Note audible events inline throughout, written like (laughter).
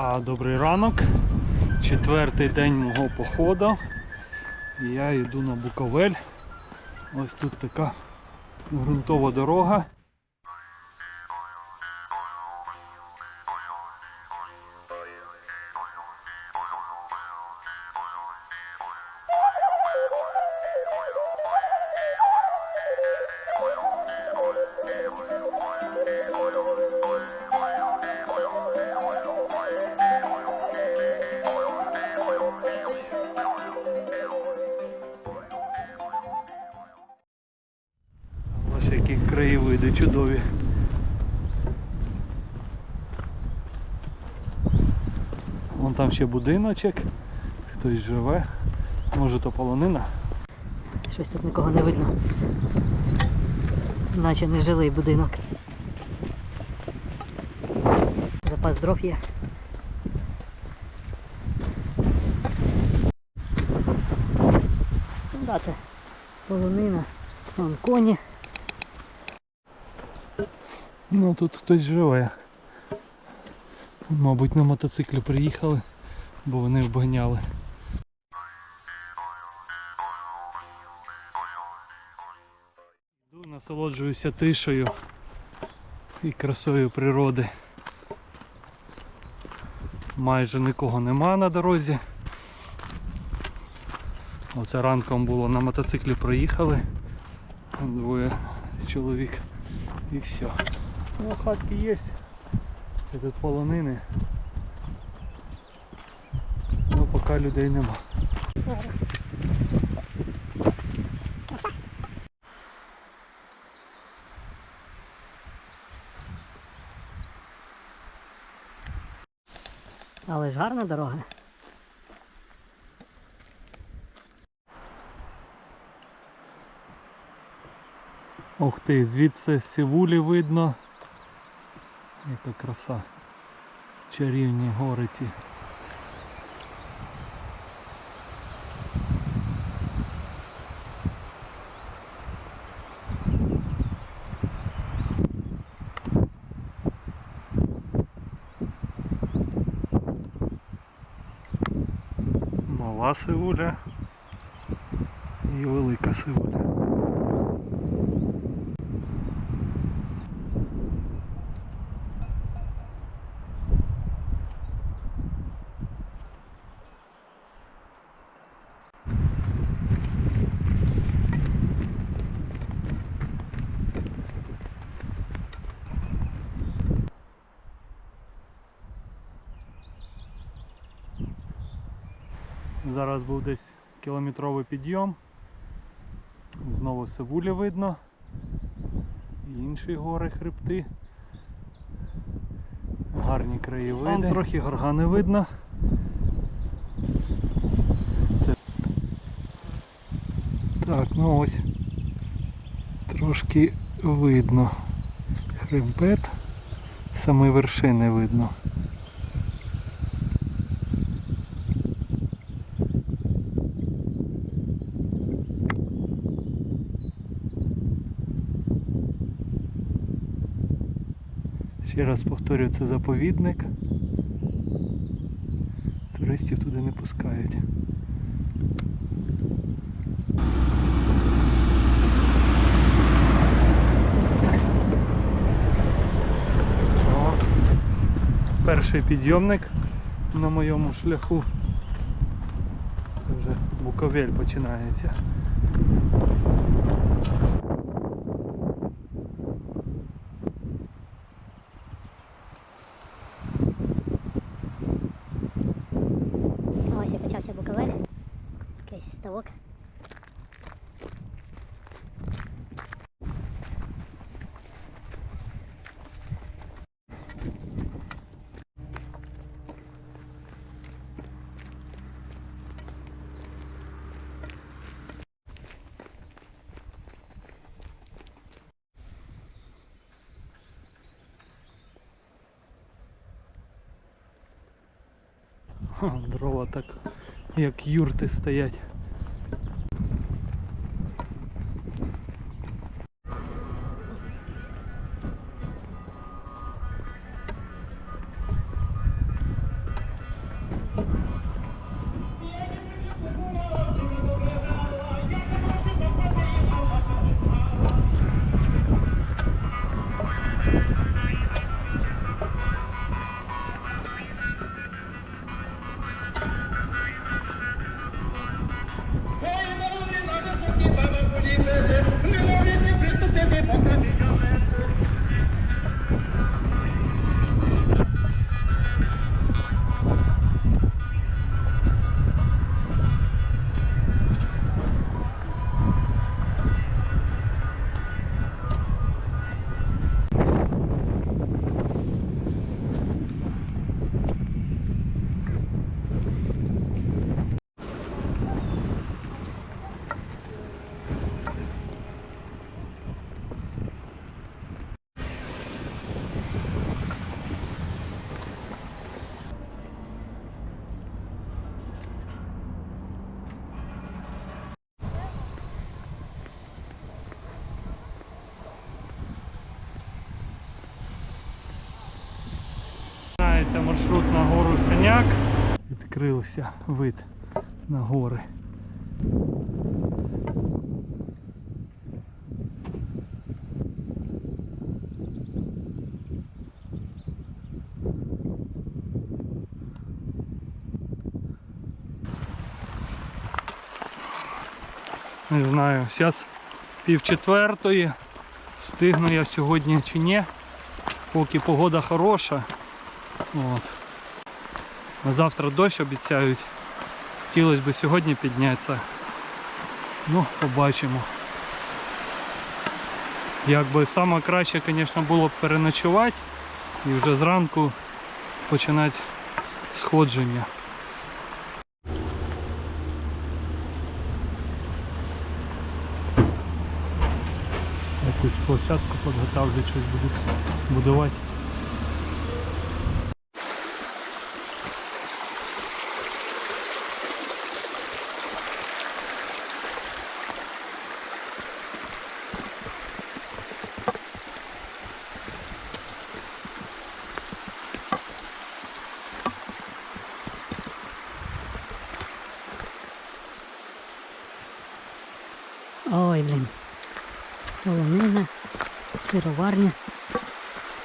А, добрий ранок. Четвертий день мого походу. Я йду на Буковель. Ось тут така ґрунтова дорога. Чудові. Вон там ще будиночок, хтось живе. Може то полонина. Щось тут нікого не видно. Наче не жилий будинок. Запас дров є. Да, це полонина. Вон коні. Ну тут хтось живе. Мабуть на мотоциклі приїхали, бо вони обганяли. Йду, насолоджуюся тишею і красою природи. Майже нікого нема на дорозі. Оце ранком було на мотоциклі проїхали. Двоє чоловік і все. Ну, хатки є. Це тут полонини. Ну поки людей нема. Але ж гарна дорога. Ух ти, звідси сивулі видно. Яка краса. Чарівні гори ці. Мала сивуля і велика сивуля. Зараз був десь кілометровий підйом. Знову Севулі видно. І інші гори, хребти. Гарні краєвиди. Там трохи горгани видно. Це... Так, ну ось. Трошки видно. Хребет. Саме вершини видно. Ще раз повторюю, це заповідник. Туристів туди не пускають. Перший підйомник на моєму шляху. Вже Буковель починається. Ось і почався Буковель. Якийсь ставок. Ха, Дрова так як юрти стоять. Починається маршрут на гору Синяк. Відкрився вид на гори. Не знаю, зараз пів четвертої. Встигну я сьогодні чи ні. Поки погода хороша. От. А завтра дощ обіцяють. Хотілося б сьогодні піднятися. Ну, побачимо. Якби саме краще, звісно, було б переночувати і вже зранку починати сходження. Якусь площадку підготовлять, щось будуть будувати. Ой, блін. Полонина, сироварня.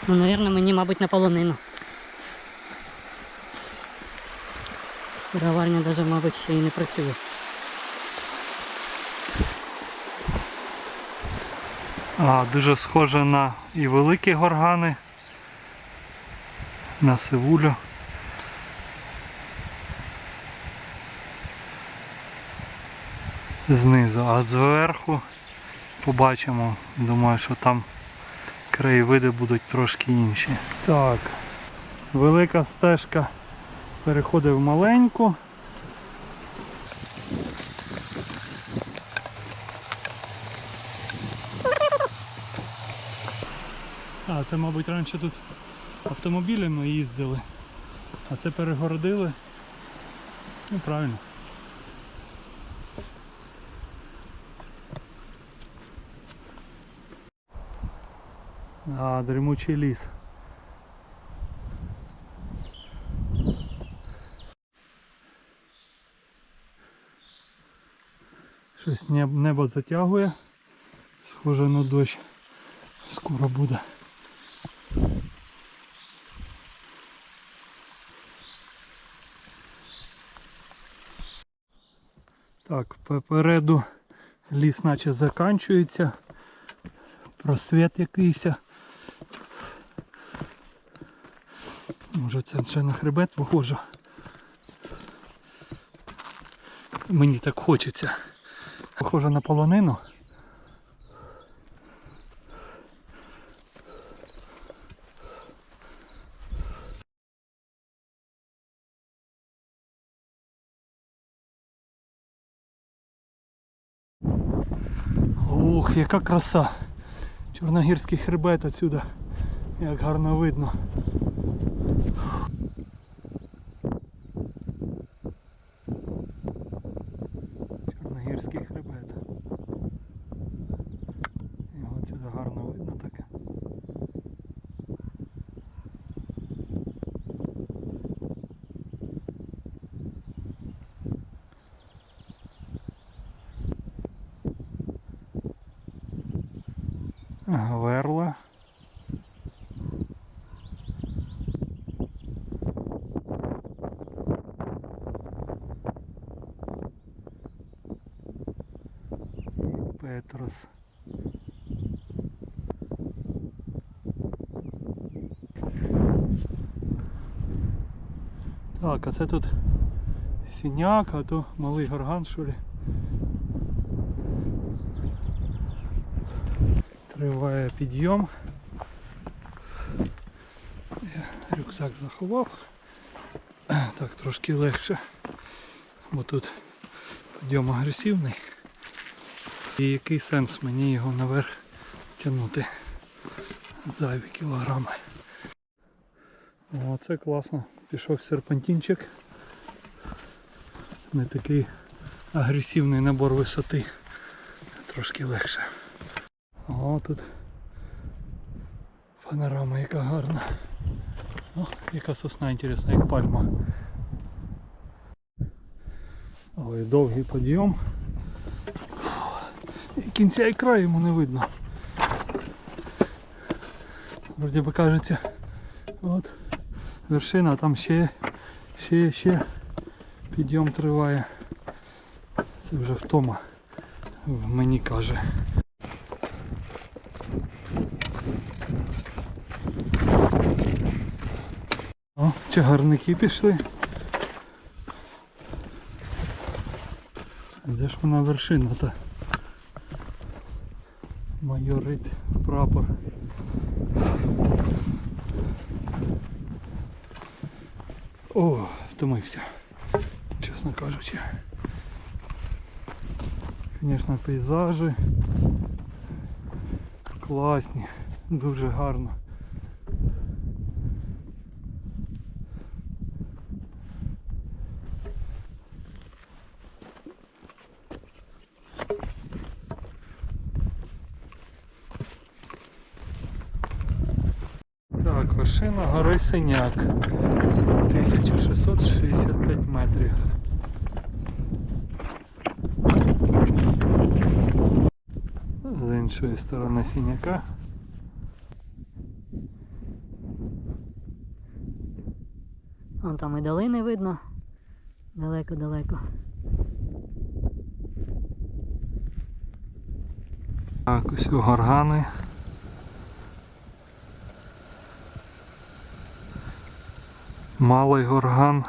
Ну, наверное, мені, мабуть, на полонину. Сироварня даже, мабуть, ще й не працює. А, дуже схоже на і великі горгани, на сивулю. Знизу, а зверху побачимо. Думаю, що там краєвиди будуть трошки інші. Так, велика стежка переходить в маленьку. А, це, мабуть, раніше тут автомобілями їздили, а це перегородили. Ну, правильно. А, дрімучий ліс. Щось небо затягує. Схоже на дощ. Скоро буде. Так, попереду ліс наче заканчується. Просвіт якийсь. Може це ще на хребет похоже. Мені так хочеться. Похоже на полонину. Ух, яка краса! Чорногірський хребет отсюди. Як гарно видно. Гарно видно так. Верла. Петрос. Так, а це тут сіняк, а то малий горган, ли. Триває підйом. Я рюкзак заховав. Так, трошки легше, бо тут підйом агресивний. І який сенс мені його наверх тягнути зайві кілограми. О, це класно. Пішов серпантинчик. Не такий агресивний набор висоти. Трошки легше. О, тут Панорама яка гарна. О, яка сосна інтересна, як пальма. Ой, довгий підйом. І кінця і краю йому не видно. Вроді би кажеться, от вершина, а там ще, ще, ще підйом триває. Це вже втома в мені каже. О, чагарники пішли. Де ж вона вершина та? Майорить прапор. О, втомився. Чесно кажучи. Звісно, пейзажі класні, дуже гарно. Так, вершина гори Синяк. 1665 метрів. З іншої сторони сіняка. Вон там і долини видно. Далеко-далеко. Так, ось у горгани. Малий горган.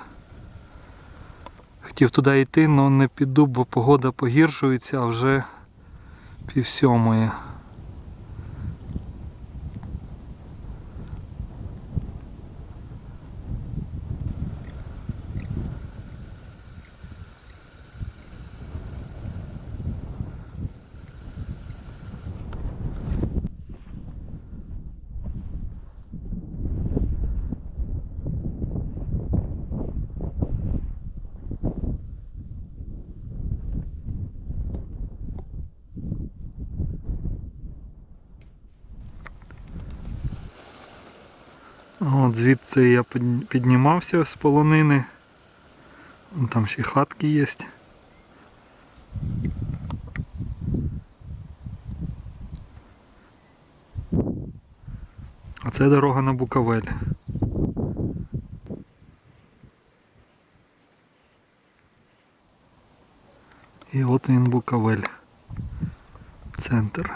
Хотів туди йти, але не піду, бо погода погіршується, а вже пів сьомої. От звідси я піднімався з полонини. Вон Там ще хатки є. А це дорога на Буковель. І от він Буковель. Центр.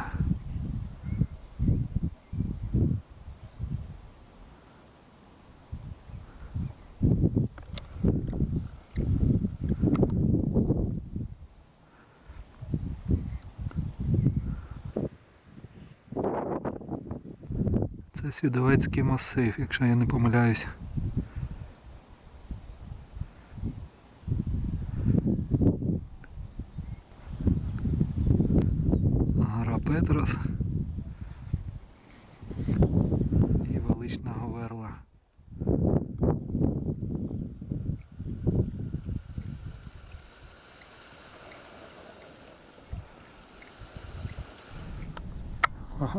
Це Свідовецький масив, якщо я не помиляюсь. Гора Петрос.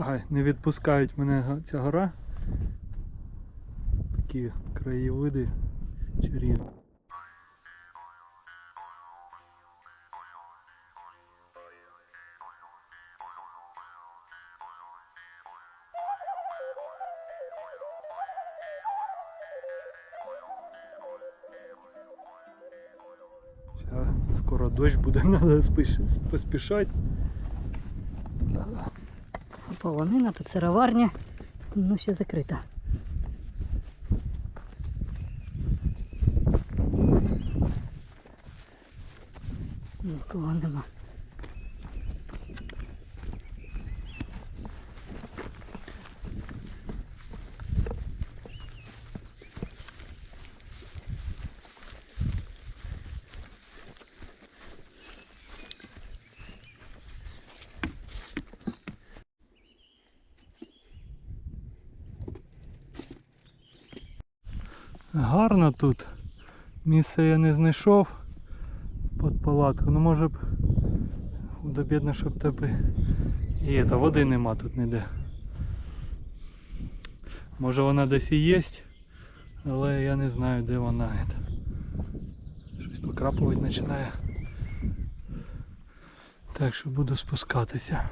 Ага, не відпускають мене ця гора. Такі краєвиди чарівні. Скоро дощ буде, (laughs) треба поспішати. Полонина, тут сироварня, ну ще закрита. Нікого нема. Гарно тут. Місце я не знайшов під палатку. Ну може б худо бідно, щоб тебе. І та води нема тут ніде. Може вона десь і є, але я не знаю де вона. Щось покрапувати починає. Так що буду спускатися.